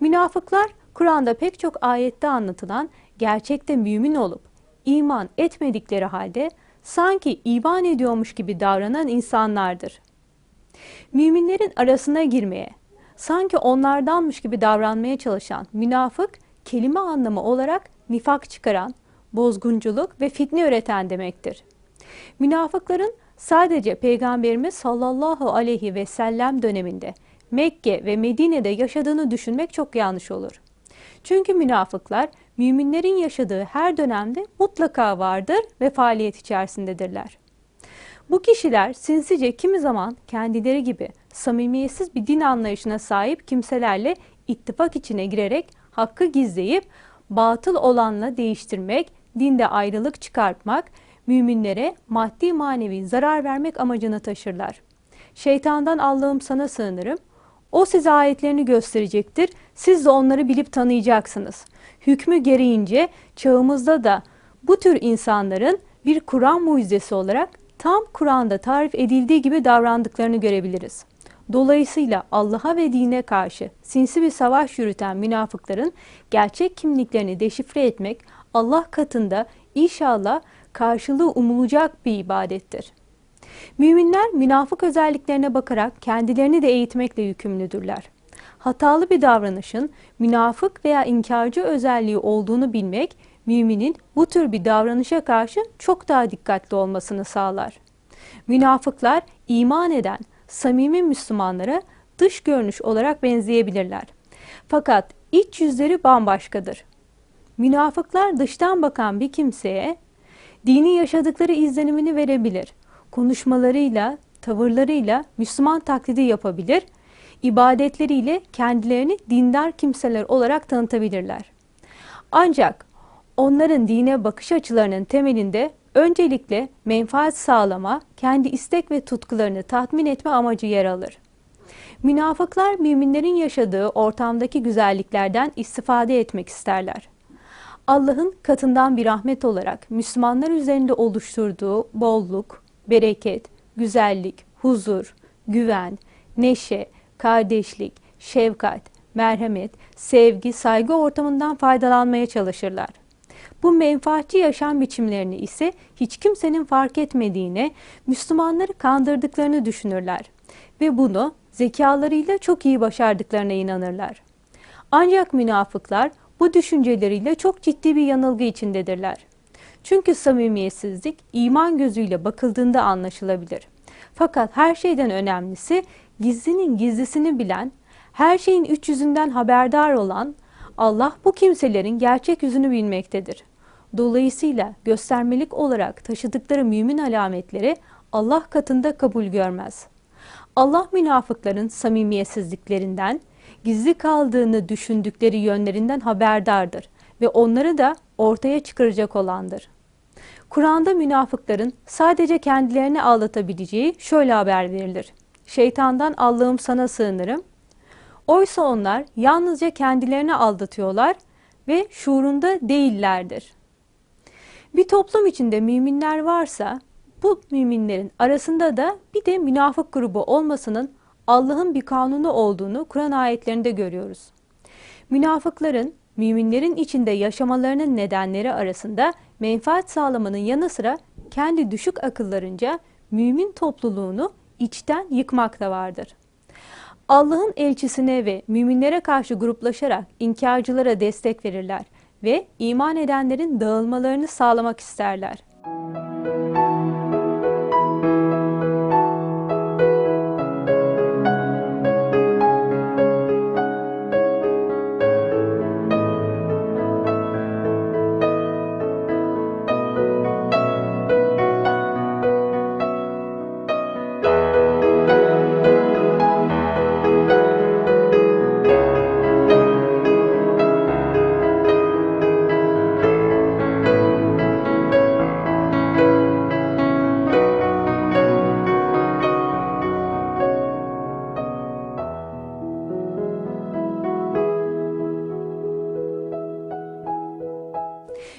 Münafıklar Kur'an'da pek çok ayette anlatılan gerçekte mümin olup iman etmedikleri halde sanki iman ediyormuş gibi davranan insanlardır. Müminlerin arasına girmeye, sanki onlardanmış gibi davranmaya çalışan münafık kelime anlamı olarak nifak çıkaran, bozgunculuk ve fitne üreten demektir. Münafıkların sadece Peygamberimiz sallallahu aleyhi ve sellem döneminde Mekke ve Medine'de yaşadığını düşünmek çok yanlış olur. Çünkü münafıklar müminlerin yaşadığı her dönemde mutlaka vardır ve faaliyet içerisindedirler. Bu kişiler sinsice kimi zaman kendileri gibi samimiyetsiz bir din anlayışına sahip kimselerle ittifak içine girerek hakkı gizleyip batıl olanla değiştirmek, dinde ayrılık çıkartmak, müminlere maddi manevi zarar vermek amacını taşırlar. Şeytandan Allah'ım sana sığınırım. O size ayetlerini gösterecektir. Siz de onları bilip tanıyacaksınız. Hükmü gereğince çağımızda da bu tür insanların bir Kur'an mucizesi olarak tam Kur'an'da tarif edildiği gibi davrandıklarını görebiliriz. Dolayısıyla Allah'a ve dine karşı sinsi bir savaş yürüten münafıkların gerçek kimliklerini deşifre etmek Allah katında inşallah karşılığı umulacak bir ibadettir. Müminler münafık özelliklerine bakarak kendilerini de eğitmekle yükümlüdürler. Hatalı bir davranışın münafık veya inkarcı özelliği olduğunu bilmek, müminin bu tür bir davranışa karşı çok daha dikkatli olmasını sağlar. Münafıklar iman eden, samimi Müslümanlara dış görünüş olarak benzeyebilirler. Fakat iç yüzleri bambaşkadır. Münafıklar dıştan bakan bir kimseye dini yaşadıkları izlenimini verebilir. Konuşmalarıyla, tavırlarıyla Müslüman taklidi yapabilir, ibadetleriyle kendilerini dindar kimseler olarak tanıtabilirler. Ancak onların dine bakış açılarının temelinde öncelikle menfaat sağlama, kendi istek ve tutkularını tatmin etme amacı yer alır. Münafıklar müminlerin yaşadığı ortamdaki güzelliklerden istifade etmek isterler. Allah'ın katından bir rahmet olarak Müslümanlar üzerinde oluşturduğu bolluk, bereket, güzellik, huzur, güven, neşe, kardeşlik, şefkat, merhamet, sevgi, saygı ortamından faydalanmaya çalışırlar. Bu menfaatçi yaşam biçimlerini ise hiç kimsenin fark etmediğine, Müslümanları kandırdıklarını düşünürler ve bunu zekalarıyla çok iyi başardıklarına inanırlar. Ancak münafıklar bu düşünceleriyle çok ciddi bir yanılgı içindedirler. Çünkü samimiyetsizlik iman gözüyle bakıldığında anlaşılabilir. Fakat her şeyden önemlisi gizlinin gizlisini bilen, her şeyin üç yüzünden haberdar olan Allah bu kimselerin gerçek yüzünü bilmektedir. Dolayısıyla göstermelik olarak taşıdıkları mümin alametleri Allah katında kabul görmez. Allah münafıkların samimiyetsizliklerinden, gizli kaldığını düşündükleri yönlerinden haberdardır ve onları da ortaya çıkaracak olandır. Kur'an'da münafıkların sadece kendilerini aldatabileceği şöyle haber verilir. Şeytandan Allah'ım sana sığınırım. Oysa onlar yalnızca kendilerini aldatıyorlar ve şuurunda değillerdir. Bir toplum içinde müminler varsa bu müminlerin arasında da bir de münafık grubu olmasının Allah'ın bir kanunu olduğunu Kur'an ayetlerinde görüyoruz. Münafıkların müminlerin içinde yaşamalarının nedenleri arasında menfaat sağlamanın yanı sıra kendi düşük akıllarınca mümin topluluğunu içten yıkmak da vardır. Allah'ın elçisine ve müminlere karşı gruplaşarak inkarcılara destek verirler ve iman edenlerin dağılmalarını sağlamak isterler.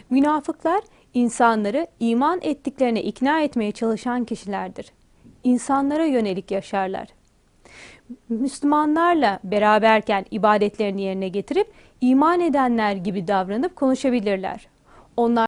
Münafıklar insanları iman ettiklerine ikna etmeye çalışan kişilerdir. İnsanlara yönelik yaşarlar. Müslümanlarla beraberken ibadetlerini yerine getirip iman edenler gibi davranıp konuşabilirler. Onlar